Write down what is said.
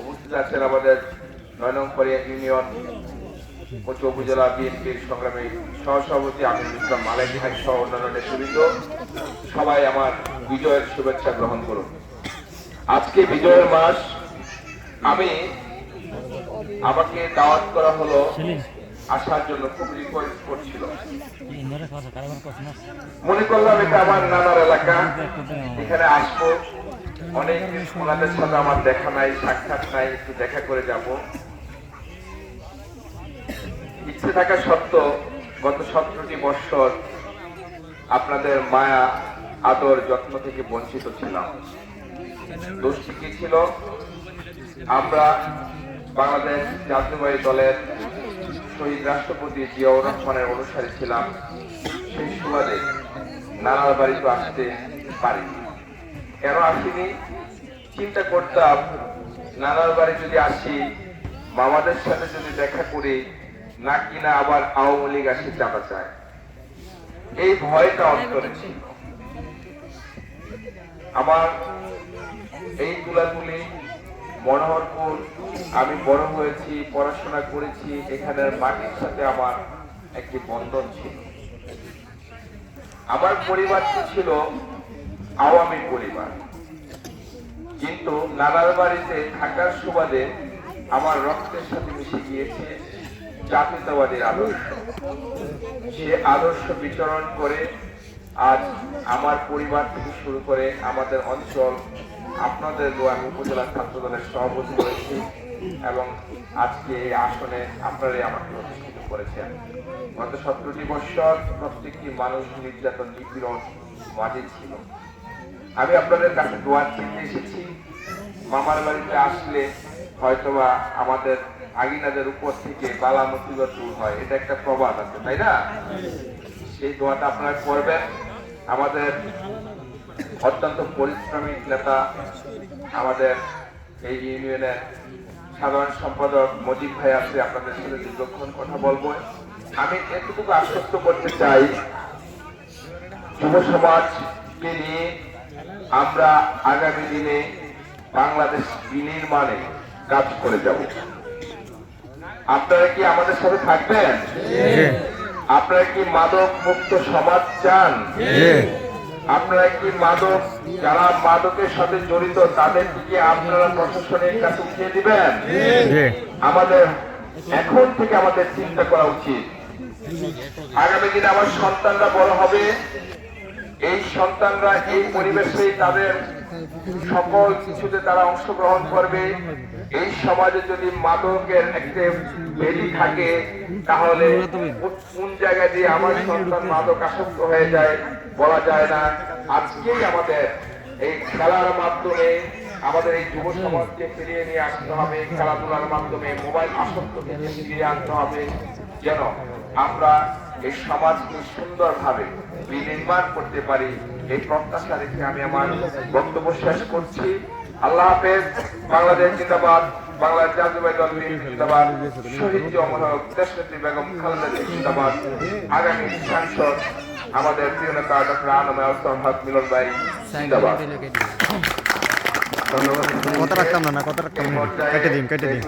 উপস্থিত আছেন আমাদের নয় নম্বর ইউনিয়ন উচ্চ উপজেলা বিএনপির সংগ্রামী সহসভাপতি আমিনুল ইসলাম মালেক ভাই সহ অন্যান্য নেতৃবৃন্দ। সবাই আমার বিজয়ের শুভেচ্ছা গ্রহণ করুন। আজকে বিজয়ের মাস আমি আমাকে দাওয়াত করা হলো আসার জন্য খুব রিকোয়েস্ট করছিল। মনে করলাম এটা আমার নানার এলাকা। এখানে আসব। অনেক ওনাদের সাথে আমার দেখা নাই, সাক্ষাৎ নাই, একটু দেখা করে যাব। ইচ্ছে থাকা সত্ত্বেও গত সতেরোটি বৎসর আপনাদের মায়া, আদর, যত্ন থেকে বঞ্চিত ছিলাম। দোষটি কি ছিল? আমরা বাংলাদেশ জাতীয়বাদী দলের শহীদ রাষ্ট্রপতি জিয়াউর রহমানের অনুসারী ছিলাম। সেই সুবাদে নানার বাড়িতে আসতে পারিনি। কেন আসিনি? চিন্তা করতাম, নানার বাড়ি যদি আসি, মামাদের সাথে যদি দেখা করি না কিনা আবার আওয়ামী লীগ আসি চাপা চায়? এই ভয়টা অন্তরে ছিল। আমার এই তুলাতুলি, মনোহরপুর, আমি বড় হয়েছি, পড়াশোনা করেছি, এখানের মাটির সাথে আমার একটি বন্ধন ছিল। আমার পরিবারটি ছিল আওয়ামী পরিবার। কিন্তু নানার বাড়িতে থাকার সুবাদে আমার রক্তের সাথে মিশে গিয়েছে জাতীয়তাবাদীর আদর্শ। সে আদর্শ বিচরণ করে আজ আমার পরিবার থেকে শুরু করে আমাদের অঞ্চল, আপনাদের দোয়া উপজেলা ছাত্র দলের সভাপতি রয়েছি এবং আজকে এই আসনে আপনারাই আমাকে প্রতিষ্ঠিত করেছেন। গত সতেরোটি বৎসর প্রত্যেকটি মানুষ নির্যাতন নিপীড়ন মাঝে ছিল। আমি আপনাদের কাছে দোয়ার চিনতে এসেছি। মামার বাড়িতে আসলে হয়তোবা আমাদের আগিনাদের উপর থেকে বালা মুসিবত দূর হয়। এটা একটা প্রবাদ আছে, তাই না? সেই দোয়াটা আপনারা করবেন। আমাদের অত্যন্ত পরিশ্রমিক নেতা, আমাদের এই ইউনিয়নের সাধারণ সম্পাদক মজিদ ভাই আছে, আপনাদের সাথে দীর্ঘক্ষণ কথা বলব। আমি এতটুকু আশ্বস্ত করতে চাই, যুব সমাজকে নিয়ে আমরা আগামী দিনে বাংলাদেশ বিনির্মাণে কাজ করে যাব। আপনারা কি আমাদের সাথে থাকবেন? আপনারা কি মাদক মুক্ত সমাজ চান? আপনারা কি মাদক যারা মাদকের সাথে জড়িত তাদের কি আপনারা প্রশাসনের কাছে উঠিয়ে দিবেন? আমাদের এখন থেকে আমাদের চিন্তা করা উচিত। আগামী দিনে আমার সন্তানরা বড় হবে। এই সন্তানরা এই পরিবেশে তাদের সকল কিছুতে তারা অংশগ্রহণ করবে। এই সমাজে যদি মাদকের একটা বেদি থাকে, তাহলে কোন জায়গা দিয়ে আমার সন্তান মাদক আসক্ত হয়ে যায় বলা যায় না। আজকেই আমাদের এই খেলার মাধ্যমে আমাদের এই যুব সমাজকে ফিরিয়ে নিয়ে আসতে হবে। খেলাধুলার মাধ্যমে মোবাইল আসক্ত থেকে ফিরিয়ে আনতে হবে। যেন আমরা এই সমাজকে সুন্দরভাবে বিনির্মাণ করতে পারি। এই প্রত্যাশা রেখে আমি আমার বক্তব্য শেষ করছি। আল্লাহ হাফেজ বাংলাদেশ জিন্দাবাদ বাংলাদেশ জাতীয় দল জিন্দাবাদ শহীদ অমর হক দেশনেত্রী বেগম খালেদা জিন্দাবাদ। আগামী সাংসদ আমাদের প্রিয় নেতা ডক্টর আনমে আলসাম হক মিলন ভাই জিন্দাবাদ। কথা রাখতাম না কথা রাখতাম না। কেটে দিন কেটে দিন।